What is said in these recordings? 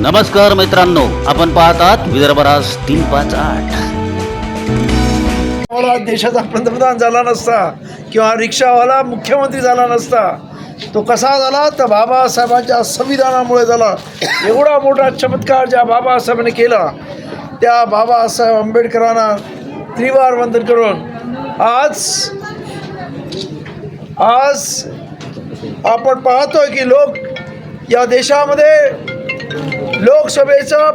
नमस्कार मित्रांनो आपण पाहतात विदर्भराज तीन पाच आठ. मला देशाचा पंतप्रधान झाला नसता किंवा रिक्षावाला मुख्यमंत्री झाला नसता तो कसा झाला? तर बाबासाहेबांच्या संविधानामुळे झाला. एवढा मोठा चमत्कार ज्या बाबासाहेबांनी केला त्या बाबासाहेब आंबेडकरांना त्रिवार वंदन करून आज आज आपण पाहतोय की लोक या देशामध्ये लोकसभेचं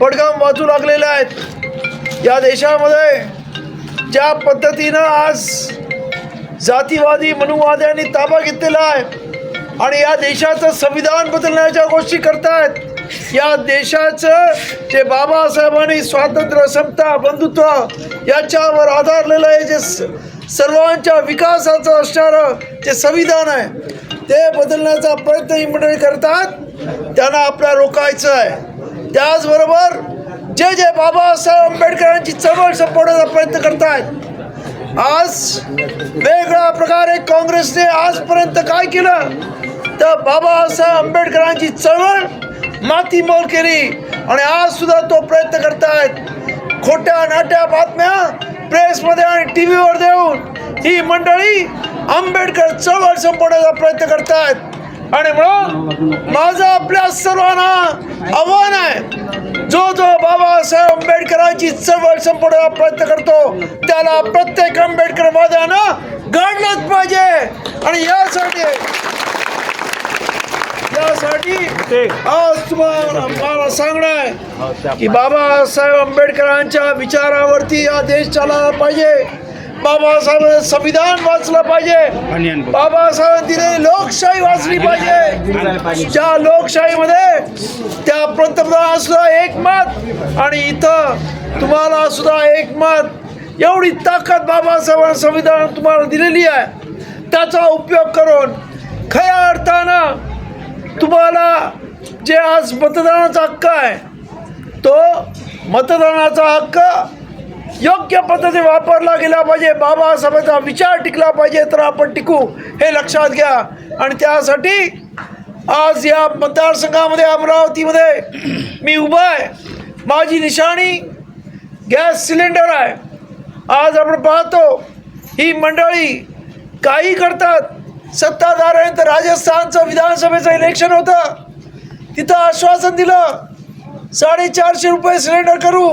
पडगाम वाजू लागलेलं आहेत या देशामध्ये ज्या पद्धतीनं आज जातीवादी मनुवाद्यांनी ताबा घेतलेला आहे आणि या देशाचं संविधान बदलण्याच्या गोष्टी करतायत या देशाचं जे बाबासाहेबांनी स्वातंत्र्य समता बंधुत्व याच्यावर आधारलेलं आहे जे स- सर्वांच्या विकासाचं असणारं जे संविधान आहे ते बदलण्याचा प्रयत्न ही मंडळी करतात. त्यांना आपला रोखायचं आहे. त्याचबरोबर जे जे बाबासाहेब आंबेडकरांची चळवळ संपवण्याचा प्रयत्न करतायत आज वेगळ्या प्रकारे काँग्रेसने आजपर्यंत काय केलं? तर बाबासाहेब आंबेडकरांची चळवळ माती मोल केली आणि आज सुद्धा तो प्रयत्न करतायत. खोट्या नाट्या बातम्या प्रेसमध्ये आणि टी व्हीवर देऊन ही मंडळी आंबेडकर चळवळ संपवण्याचा प्रयत्न करतायत. आणि म्हणून माझं आपल्या सर्वांना आव्हान आहे. जो जो बाबासाहेब आंबेडकरांची चळवळ संपवण्याचा प्रयत्न करतो त्याला प्रत्येक आंबेडकर वाद्यानं घडलंच पाहिजे. आणि यासाठी यासाठी आज तुम्हाला मला सांगणं आहे की बाबासाहेब आंबेडकरांच्या विचारावरती हा देश चालला पाहिजे. बाबासाहेब संविधान वाचलं पाहिजे. बाबासाहेब दिलेली लोकशाही वाचली पाहिजे. त्या लोकशाहीमध्ये त्या पंतप्रधान सुद्धा एकमत आणि इथं तुम्हाला सुद्धा एकमत. एवढी ताकद बाबासाहेबांना संविधान तुम्हाला दिलेली आहे. त्याचा उपयोग करून खऱ्या अर्थानं तुम्हाला जे आज मतदानाचा हक्क आहे तो मतदानाचा हक्क योग्य पद्धती वापरला गेला पाहिजे. बाबासाहेबांचा विचार टिकला पाहिजे तर आपण टिकू. हे लक्षात घ्या. आणि त्यासाठी आज या मतदारसंघामध्ये अमरावतीमध्ये मी उभा आहे. माझी निशाणी गॅस सिलेंडर आहे. आज आपण पाहतो ही मंडळी काही करतात. सत्ताधाऱ्यांतर राजस्थानचं विधानसभेचं इलेक्शन होतं. तिथं आश्वासन दिलं साडेचारशे रुपये सिलेंडर करू.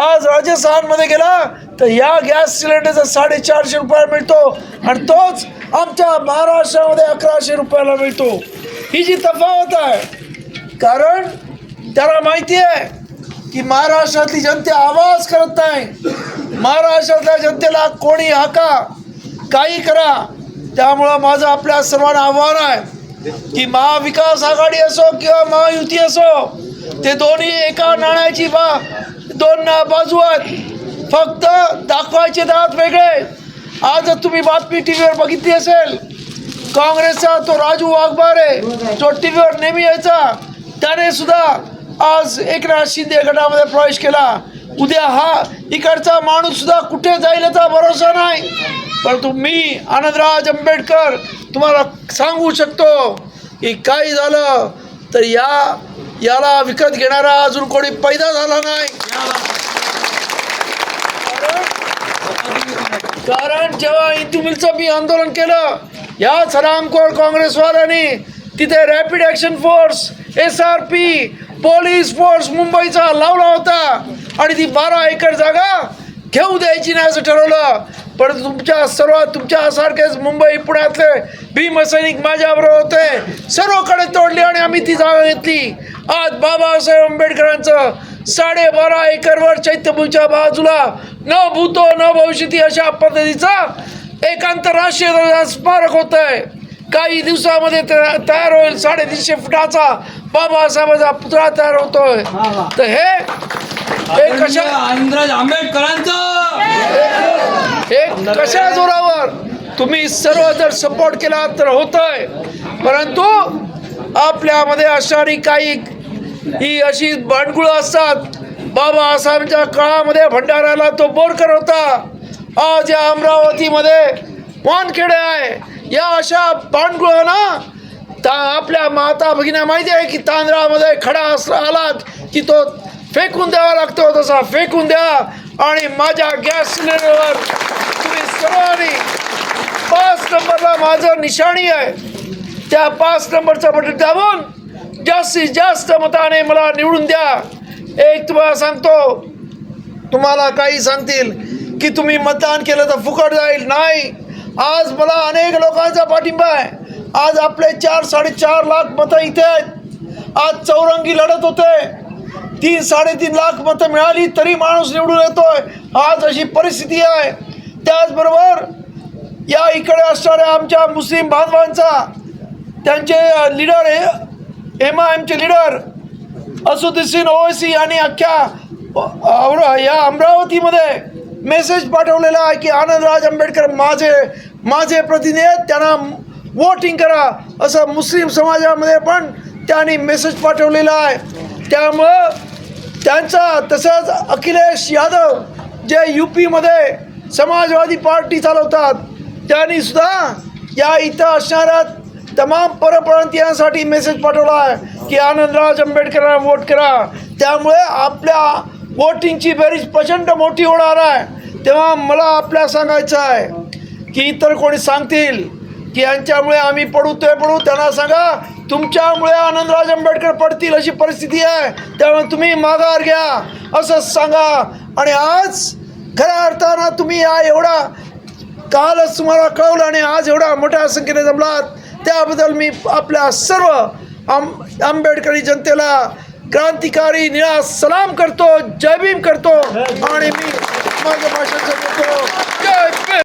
आज राजस्थानमध्ये गेला तर या गॅस सिलेंडरचा साडेचारशे रुपयाला मिळतो आणि तोच आमच्या महाराष्ट्रामध्ये अकराशे रुपयाला मिळतो. ही जी तफावत आहे कारण त्याला माहिती आहे की महाराष्ट्रातली जनता आवाज करत नाही. महाराष्ट्रातल्या जनतेला कोणी हाका काही करा त्यामुळं माझं आपल्या सर्वांना आव्हान आहे की महाविकास आघाडी असो किंवा महायुती असो ते दोन्ही एका नाण्याची बा दोन बाजूवर बाजू आहेत फक्त दाखवायचे दात वेगळे. आज तुम्ही बातमी टी व्हीवर बघितली असेल. काँग्रेसचा तो राजू वाघबारे जो टी व्हीवर नेहमी यायचा. त्याने सुद्धा आज एकनाथ शिंदे गटामध्ये प्रवेश केला. उद्या हा इकडचा माणूस सुद्धा कुठे जाईल याचा भरोसा नाही. परंतु मी आनंदराज आंबेडकर तुम्हाला सांगू शकतो की काही झालं तर या याला विकत घेणारा अजून कोणी पैदा झाला नाही. कारण- जेव्हा इंतुमिलचं मी आंदोलन केलं याच रामकोळ काँग्रेसवाल्यांनी तिथे rapid action force S R P police force मुंबईचा लावला होता. आणि ती बारा एकर जागा घेऊ द्यायची नाही असं ठरवलं. पण तुमच्या सर्व तुमच्यासारखेच मुंबई पुण्यातले भीमसैनिक माझ्याबरोबर होते. सर्वकडे तोडली आणि आम्ही ती जागा घेतली. आज बाबासाहेब आंबेडकरांचं साडेबारा एकरवर चैत्यभूमीच्या बाजूला न भूतो न भविष्यती अशा पद्धतीचा एक आंतरराष्ट्रीय स्मारक होत आहे काही दिवसामध्ये तया- तयार होईल. साडेतीनशे फुटाचा बाबासाहेबांचा पुतळा तयार होतोय. तर हे कशा आंबेडकरांचं! हे कशा जोरावर? तुम्ही सर्व जर सपोर्ट केला तर होतंय. परंतु आपल्यामध्ये असणारी काही ही अशी भांडकुळं असतात. बाबासाहेबांच्या काळामध्ये भंडाऱ्याला तो बोरकर होता. आज या अमरावतीमध्ये वानखेडे आहे. या अशा भांडकुळांना ता आपल्या माता भगिना माहिती आहे की तांदळामध्ये खडा असला आलात की तो फेकून द्यावा लागतो तसा फेकून द्या. आणि माझ्या गॅस सिलेंडरवर सर्वांनी पाच नंबरला माझं निशाणी आहे. त्या पाच नंबरचं म्हणजे बटन दाबून जास्तीत जास्त मताने मला निवडून द्या. एक तुम्हाला सांगतो तुम्हाला काही सांगतील की तुम्ही मतदान केलं तर फुकट जाईल. नाही आज मला अनेक लोकांचा पाठिंबा आहे. आज आपले चार साडेचार लाख मतं इथे आहेत. आज चौरंगी लढत होते. तीन साडेतीन लाख मतं मिळाली तरी माणूस निवडून येतोय. आज अशी परिस्थिती आहे. त्याचबरोबर या इकडे असणाऱ्या आमच्या मुस्लिम बांधवांचा त्यांचे लीडर हे एम आय एमचे लीडर असुद्दीन ओवैसी यांनी अख्ख्या या अमरावतीमध्ये मेसेज पाठवलेला आहे की आनंदराज आंबेडकर माझे माझे प्रतिनिधी आहेत त्यांना वोटिंग करा असं मुस्लिम समाजामध्ये पण त्यांनी मेसेज पाठवलेला आहे. त्यामुळं त्यांचा तसंच अखिलेश यादव जे यू पीमध्ये समाजवादी पार्टी चालवतात. त्यांनी सुद्धा या इथं असणाऱ्या तमाम परप्रांतीयांसाठी मेसेज पाठवला आहे की आनंदराज आंबेडकरांना वोट करा. त्यामुळे आपल्या वोटिंगची बेरीज प्रचंड मोठी होणार आहे. तेव्हा मला आपल्या सांगायचं आहे की इतर कोणी सांगतील की यांच्यामुळे आम्ही पडू ते पडू त्यांना सांगा. तुमच्यामुळे आनंदराज आंबेडकर पडतील अशी परिस्थिती आहे. त्यामुळे तुम्ही माघार घ्या. असंच सांगा. आणि आज खऱ्या अर्थानं तुम्ही या एवढा कालच तुम्हाला कळवलं आणि आज एवढा मोठ्या संख्येने जमलात. त्याबद्दल मी आपल्या सर्व आंब आंबेडकरी जनतेला क्रांतिकारी निळा सलाम करतो जय भीम करतो. आणि मी माझं भाषण संपवतो जय भीम.